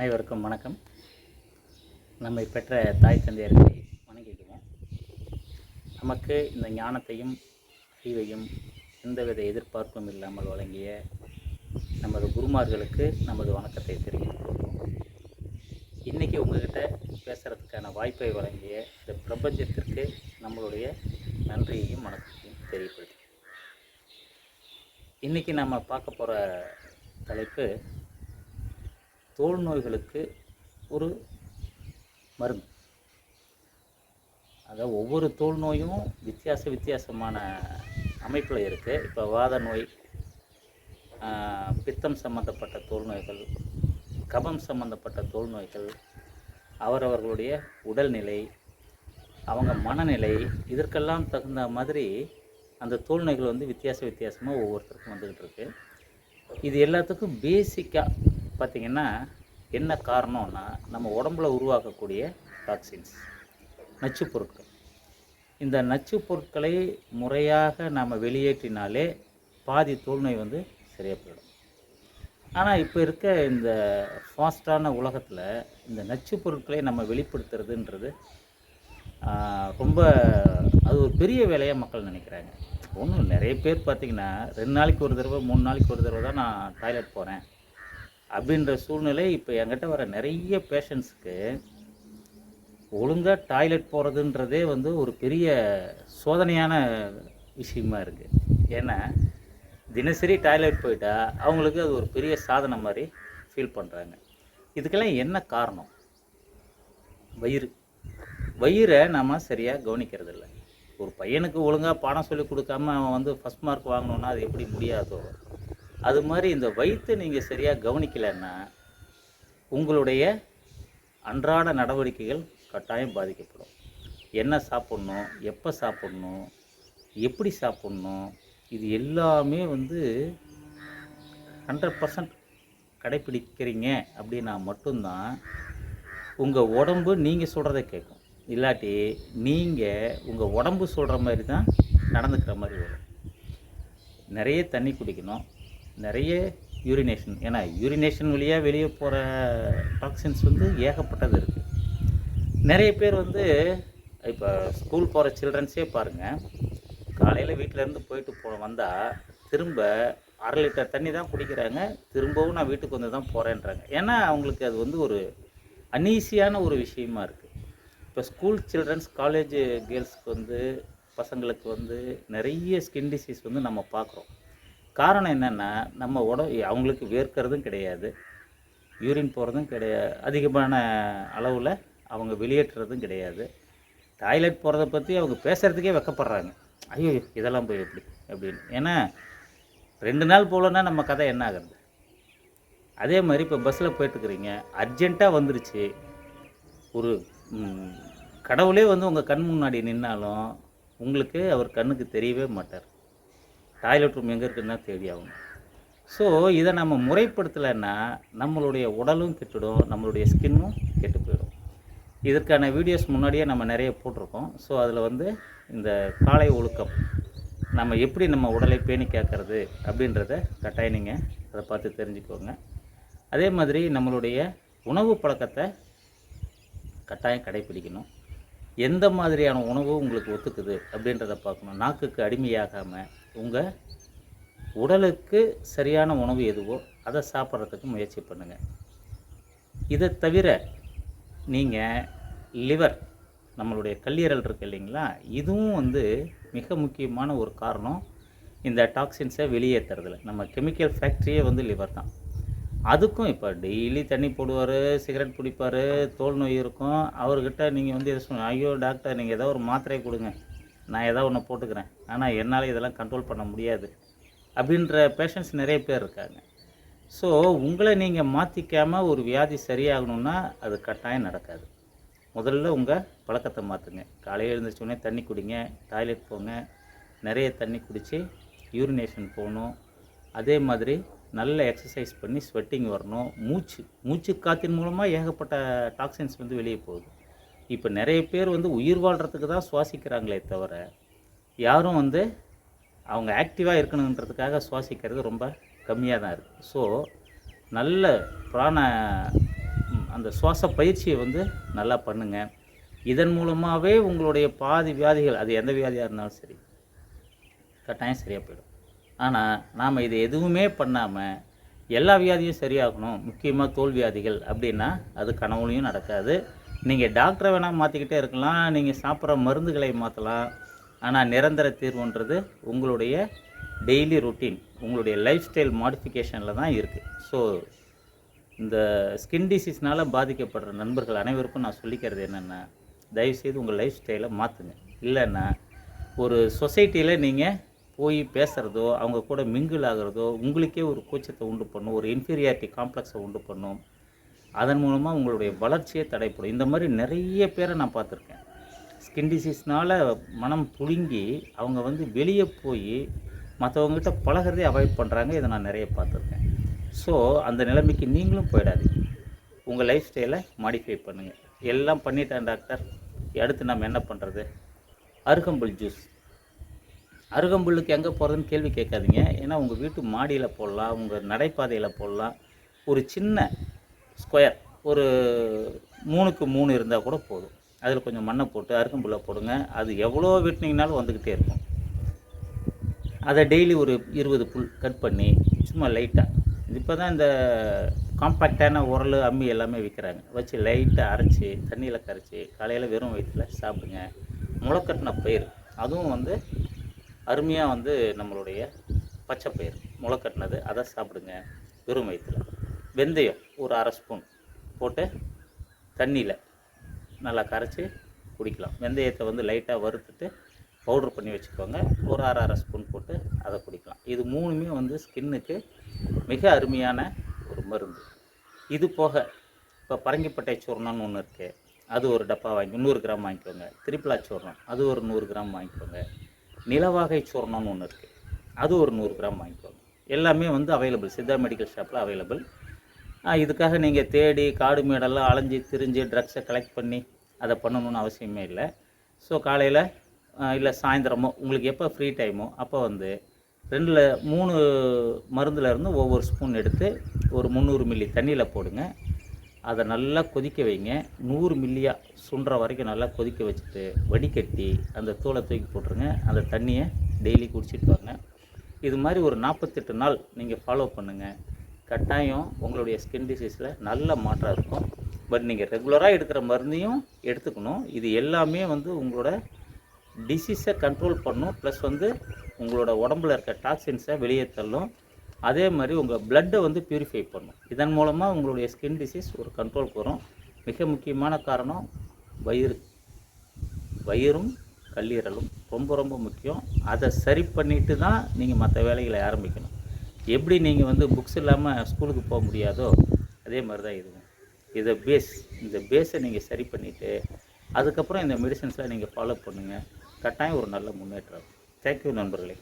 அனைவருக்கும் வணக்கம். நம்மை பெற்ற தாய் தந்தையர்களை வணங்கிக்குவோம் நமக்கு இந்த ஞானத்தையும் அறிவையும் எந்தவித எதிர்பார்ப்பும் இல்லாமல் வழங்கிய நமது குருமார்களுக்கு நமது வணக்கத்தை தெரிவித்துக் கொள்வோம். இன்றைக்கி உங்கள்கிட்ட பேசுகிறதுக்கான வாய்ப்பை வழங்கிய இந்த பிரபஞ்சத்திற்கு நம்மளுடைய நன்றியையும் வணக்கத்தையும் தெரியப்படுத்தி இன்றைக்கி நம்ம பார்க்க போகிற தலைப்பு தோல் நோய்களுக்கு ஒரு மருந்து. அதாவது ஒவ்வொரு தோல் நோயும் வித்தியாச வித்தியாசமான அமைப்பில் இருக்குது இப்போ வாத நோய் பித்தம் சம்மந்தப்பட்ட தோல் நோய்கள் கபம் சம்மந்தப்பட்ட தோல் நோய்கள் அவரவர்களுடைய உடல்நிலை அவங்க மனநிலை இதற்கெல்லாம் தகுந்த மாதிரி அந்த தோல் நோய்கள் வந்து வித்தியாச வித்தியாசமாக ஒவ்வொருத்தருக்கும் வந்துக்கிட்டு இருக்கு. இது எல்லாத்துக்கும் பேசிக்காக பார்த்திங்கன்னா என்ன காரணம்னா நம்ம உடம்புல உருவாக்கக்கூடிய டாக்ஸின்ஸ் நச்சு பொருட்கள். இந்த நச்சு பொருட்களை முறையாக நாம் வெளியேற்றினாலே பாதி தோல்நோய் வந்து சரியாக போயிடும். ஆனால் இப்போ இருக்க இந்த ஃபாஸ்டான உலகத்தில் இந்த நச்சு பொருட்களை நம்ம வெளிப்படுத்துறதுன்றது ரொம்ப அது ஒரு பெரிய வேலையாக மக்கள் நினைக்கிறாங்க. ஒன்றும் நிறைய பேர் பார்த்திங்கன்னா ரெண்டு நாளைக்கு ஒரு தடவை மூணு நாளைக்கு ஒரு தடவை தான் நான் டாய்லெட் போகிறேன் அப்படின்ற சூழ்நிலை இப்போ என்கிட்ட வர நிறைய பேஷண்ட்ஸுக்கு ஒழுங்காக டாய்லெட் போகிறதுன்றதே வந்து ஒரு பெரிய சோதனையான விஷயமா இருக்குது ஏன்னா தினசரி டாய்லெட் போயிட்டால் அவங்களுக்கு அது ஒரு பெரிய சாதனை மாதிரி ஃபீல் பண்ணுறாங்க இதுக்கெல்லாம் என்ன காரணம்? வயிறு. வயிறை நம்ம சரியாக கவனிக்கிறதில்ல. ஒரு பையனுக்கு ஒழுங்காக பாடம் சொல்லி கொடுக்காம அவன் வந்து ஃபஸ்ட் மார்க் வாங்கணுன்னா அது எப்படி முடியாதோ அது மாதிரி இந்த வயிற்று நீங்கள் சரியாக கவனிக்கலைன்னா உங்களுடைய அன்றாட நடவடிக்கைகள் கட்டாயம் பாதிக்கப்படும். என்ன சாப்பிட்ணும் எப்போ சாப்பிட்ணும் எப்படி சாப்பிட்ணும் இது எல்லாமே வந்து ஹண்ட்ரட் பர்சன்ட் கடைப்பிடிக்கிறீங்க அப்படின்னா மட்டும்தான் உங்கள் உடம்பு நீங்கள் சொல்கிறத கேட்கும். இல்லாட்டி நீங்கள் உங்கள் உடம்பு சொல்கிற மாதிரி தான் நடந்துக்கிற மாதிரி வரும். நிறைய தண்ணி குடிக்கணும். நிறைய யூரினேஷன் ஏன்னா யூரினேஷன் வழியாக வெளியே போகிற டாக்ஸின்ஸ் வந்து ஏகப்பட்டது இருக்குது நிறைய பேர் வந்து இப்போ ஸ்கூல் போகிற சில்ட்ரன்ஸே பாருங்கள் காலையில் வீட்டிலேருந்து போயிட்டு போ வந்தால் திரும்ப அரை லிட்டர் தண்ணி தான் குடிக்கிறாங்க. திரும்பவும் நான் வீட்டுக்கு வந்து தான் போகிறேன்றாங்க ஏன்னா அவங்களுக்கு அது வந்து ஒரு அன்ஈஸியான ஒரு விஷயமா இருக்குது இப்போ ஸ்கூல் சில்ட்ரன்ஸ் காலேஜ் கேர்ள்ஸ்க்கு வந்து பசங்களுக்கு வந்து நிறைய ஸ்கின் டிசீஸ் வந்து நம்ம பார்க்குறோம் காரணம் என்னென்னா நம்ம உடம்பு அவங்களுக்கு வேர்க்கிறதும் கிடையாது. யூரின் போகிறதும் கிடையாது அதிகமான அளவில் அவங்க வெளியேற்றுறதும் கிடையாது. டாய்லெட் போகிறத பற்றி அவங்க பேசுகிறதுக்கே வெக்கப்படுறாங்க. ஐயோ இதெல்லாம் போய் எப்படி? அப்படின்னு. ஏன்னா ரெண்டு நாள் போகலன்னா நம்ம கதை என்ன ஆகுறது? அதே மாதிரி இப்போ பஸ்ஸில் போயிட்டுருக்குறீங்க. அர்ஜெண்ட்டாக வந்துருச்சு. ஒரு கடவுளே வந்து உங்கள் கண் முன்னாடி நின்னாலும் உங்களுக்கு அவர் கண்ணுக்கு தெரியவே மாட்டார். டாய்லெட் ரூம் எங்கே இருக்குன்னு தான் தேடி ஆகணும். ஸோ இதை நம்ம முறைப்படுத்தலைன்னா நம்மளுடைய உடலும் கெட்டுடும் நம்மளுடைய ஸ்கின்னும் கெட்டு போயிடும். இதற்கான வீடியோஸ் முன்னாடியே நம்ம நிறைய போட்டிருக்கோம். ஸோ அதில் வந்து இந்த காலை ஒழுக்கம் நம்ம எப்படி நம்ம உடலை பேணி காக்கிறது அப்படின்றத கட்டாயம் நீங்கள் அதை பார்த்து தெரிஞ்சுக்கோங்க. அதே மாதிரி நம்மளுடைய உணவு பழக்கத்தை கட்டாயம் கடைப்பிடிக்கணும். எந்த மாதிரியான உணவு உங்களுக்கு ஒத்துக்குது அப்படின்றத பார்க்கணும். நாக்குக்கு அடிமையாகாமல் உங்கள் உடலுக்கு சரியான உணவு எதுவோ அதை சாப்பிட்றதுக்கு முயற்சி பண்ணுங்கள் இதை தவிர நீங்கள் லிவர் நம்மளுடைய கல்லீரல் இருக்கு இல்லைங்களா இதுவும் வந்து மிக முக்கியமான ஒரு காரணம். இந்த டாக்ஸின்ஸை வெளியேற்றுறதுல நம்ம கெமிக்கல் ஃபேக்ட்ரியே வந்து லிவர் தான். அதுக்கும் இப்போ டெய்லி தண்ணி போடுவார் சிகரெட் பிடிப்பார் தோல் நோய் இருக்கும். அவர்கிட்ட நீங்கள் வந்து எதை சொன்ன ஐயோ டாக்டர் நீங்கள் ஏதோ ஒரு மாத்திரையை கொடுங்க. நான் ஏதோ ஒன்று போட்டுக்கிறேன். ஆனால் என்னால் இதெல்லாம் கண்ட்ரோல் பண்ண முடியாது. அப்படின்ற பேஷண்ட்ஸ் நிறைய பேர் இருக்காங்க. ஸோ உங்களை நீங்கள் மாற்றிக்காமல் ஒரு வியாதி சரியாகணும்னா அது கட்டாயம் நடக்காது. முதல்ல உங்கள் பழக்கத்தை மாற்றுங்க காலையில் எழுந்திரிச்சோடனே தண்ணி குடிங்க. டாய்லெட் போங்க. நிறைய தண்ணி குடித்து யூரினேஷன் போகணும் அதே மாதிரி நல்ல எக்ஸசைஸ் பண்ணி ஸ்வெட்டிங் வரணும். மூச்சு மூச்சு காற்றின் மூலமாக ஏகப்பட்ட டாக்ஸின்ஸ் வந்து வெளியே போகுது. இப்போ நிறைய பேர் வந்து உயிர் வாழ்கிறதுக்கு தான் சுவாசிக்கிறாங்களே தவிர யாரும் வந்து அவங்க ஆக்டிவாக இருக்கணுன்றதுக்காக சுவாசிக்கிறது ரொம்ப கம்மியாக தான் இருக்குது ஸோ நல்ல பிராண அந்த சுவாச பயிற்சியை வந்து நல்லா பண்ணுங்கள் இதன் மூலமாகவே உங்களுடைய பாதி வியாதிகள் அது எந்த வியாதியாக இருந்தாலும் சரி கட்டாயம் சரியாக போயிடும். ஆனால் நாம் இது எதுவுமே பண்ணாமல் எல்லா வியாதியும் சரியாகணும் முக்கியமாக தோல் வியாதிகள் அப்படின்னா அது கனவுலையும் நடக்காது. நீங்கள் டாக்டரை வேணால் மாற்றிக்கிட்டே இருக்கலாம். நீங்கள் சாப்பிட்ற மருந்துகளை மாற்றலாம் ஆனால் நிரந்தர தீர்வுன்றது உங்களுடைய டெய்லி ரொட்டீன் உங்களுடைய லைஃப் ஸ்டைல் மாடிஃபிகேஷனில் தான் இருக்குது ஸோ இந்த ஸ்கின் டிசீஸ்னால் பாதிக்கப்படுற நண்பர்கள் அனைவருக்கும் நான் சொல்லிக்கிறது என்னென்னா தயவுசெய்து உங்கள் லைஃப் ஸ்டைலை மாற்றுங்க இல்லைன்னா ஒரு சொசைட்டியில் நீங்கள் போய் பேசுகிறதோ அவங்க கூட மிங்கிள் ஆகிறதோ உங்களுக்கே ஒரு கூச்சத்தை உண்டு பண்ணும் ஒரு இன்ஃபீரியாரிட்டி காம்ப்ளெக்ஸை உண்டு பண்ணும். அதன் மூலமாக உங்களுடைய வளர்ச்சியே தடைப்படும் இந்த மாதிரி நிறைய பேரை நான் பார்த்துருக்கேன். ஸ்கின் டிசீஸ்னால் மனம் புழுங்கி அவங்க வந்து வெளியே போய் மற்றவங்ககிட்ட பழகிறதே அவாய்ட் பண்ணுறாங்க இதை நான் நிறைய பார்த்துருக்கேன். ஸோ அந்த நிலைமைக்கு நீங்களும் போயிடாதீங்க. உங்கள் லைஃப் ஸ்டைலை மாடிஃபை பண்ணுங்கள் எல்லாம் பண்ணிட்டேன் டாக்டர் அடுத்து நம்ம என்ன பண்ணுறது அருகம்புல் ஜூஸ் அருகம்புல்லுக்கு எங்கே போகிறதுன்னு கேள்வி கேட்காதீங்க. ஏன்னா உங்கள் வீட்டு மாடியில் போடலாம் உங்கள் நடைபாதையில் போடலாம். ஒரு சின்ன ஸ்கொயர் ஒரு மூணுக்கு மூணு இருந்தால் கூட போதும். அதில் கொஞ்சம் மண்ணை போட்டு அருகம்புல்லை போடுங்க. அது எவ்வளோ வெட்டினீங்கனாலும் வந்துக்கிட்டே இருக்கும். அதை டெய்லி ஒரு இருபது புல் கட் பண்ணி சும்மா லைட்டாக இப்போ தான் இந்த காம்பாக்டான உரல் அம்மி எல்லாமே விற்கிறாங்க வச்சு லைட்டாக அரைச்சி தண்ணியில் கரைச்சி காலையில் வெறும் வயிற்றில் சாப்பிடுங்க. முளைக்கட்டின பயிர். அதுவும் வந்து அருமையாக வந்து நம்மளுடைய பச்சை பயிர். முளைக்கட்டினது அதை சாப்பிடுங்க. வெறும் வயிற்றில் வெந்தயம் ஒரு அரை ஸ்பூன் போட்டு தண்ணியில் நல்லா கரைச்சி குடிக்கலாம். வெந்தயத்தை வந்து லைட்டாக வறுத்துட்டு பவுட்ரு பண்ணி வச்சுக்கோங்க. ஒரு அரை அரை ஸ்பூன் போட்டு அதை குடிக்கலாம். இது மூணுமே வந்து ஸ்கின்னுக்கு மிக அருமையான ஒரு மருந்து. இது போக இப்போ பரங்கிப்பட்டை சூர்ணம்னு ஒன்று இருக்குது அது ஒரு டப்பா வாங்கி நூறு கிராம் வாங்கிக்கோங்க. திரிப்பிளா சூர்ணம் அது ஒரு நூறு கிராம் வாங்கிக்கோங்க. நிலவாகை சூர்ணம்னு ஒன்று இருக்குது அது ஒரு நூறு கிராம் வாங்கிக்கோங்க. எல்லாமே வந்து அவைலபிள் சித்தா மெடிக்கல் ஷாப்பில் அவைலபிள் இதுக்காக நீங்கள் தேடி காடு மேடெல்லாம் அலைஞ்சி திரிஞ்சு ட்ரக்ஸை கலெக்ட் பண்ணி அதை பண்ணணும்னு அவசியமே இல்லை. ஸோ காலையில் இல்லை சாயந்தரமோ உங்களுக்கு எப்போ ஃப்ரீ டைமோ அப்போ வந்து ரெண்டில் மூணு மருந்துலேருந்து ஒவ்வொரு ஸ்பூன் எடுத்து ஒரு முந்நூறு மில்லி தண்ணியில் போடுங்க. அதை நல்லா கொதிக்க வைங்க. நூறு மில்லியாக சுண்டுற வரைக்கும் நல்லா கொதிக்க வச்சுட்டு வடிகட்டி அந்த தூளை தூக்கி போட்டுருங்க. அந்த தண்ணியை டெய்லி குடிச்சிட்டு வாங்க. இது மாதிரி ஒரு நாற்பத்தெட்டு நாள் நீங்கள் ஃபாலோ பண்ணுங்கள் கட்டாயம் உங்களுடைய ஸ்கின் டிசீஸில் நல்ல மாற்றம் இருக்கும். பட் நீங்கள் ரெகுலராக எடுக்கிற மருந்தையும் எடுத்துக்கணும். இது எல்லாமே வந்து உங்களோட டிசீஸை கண்ட்ரோல் பண்ணும். ப்ளஸ் வந்து உங்களோட உடம்புல இருக்க டாக்ஸின்ஸை வெளியே தள்ளும். அதே மாதிரி உங்கள் பிளட்டை வந்து பியூரிஃபை பண்ணும். இதன் மூலமாக உங்களுடைய ஸ்கின் டிசீஸ் ஒரு கண்ட்ரோலுக்கு வரும். மிக முக்கியமான காரணம் வயிறு. வயிறும் கல்லீரலும் ரொம்ப ரொம்ப முக்கியம். அதை சரி பண்ணிட்டு தான் நீங்கள் மற்ற வேலைகளை ஆரம்பிக்கணும். எப்படி நீங்கள் வந்து புக்ஸ் இல்லாமல் ஸ்கூலுக்கு போக முடியாதோ அதே மாதிரி தான் இதுவும். இதை பேஸ் இந்த பேஸை நீங்கள் சரி பண்ணிவிட்டு அதுக்கப்புறம் இந்த மெடிசன்ஸ்லாம் நீங்கள் ஃபாலோ பண்ணுங்கள் கட்டாயம் ஒரு நல்ல முன்னேற்றம். தேங்க்யூ நண்பர்களே.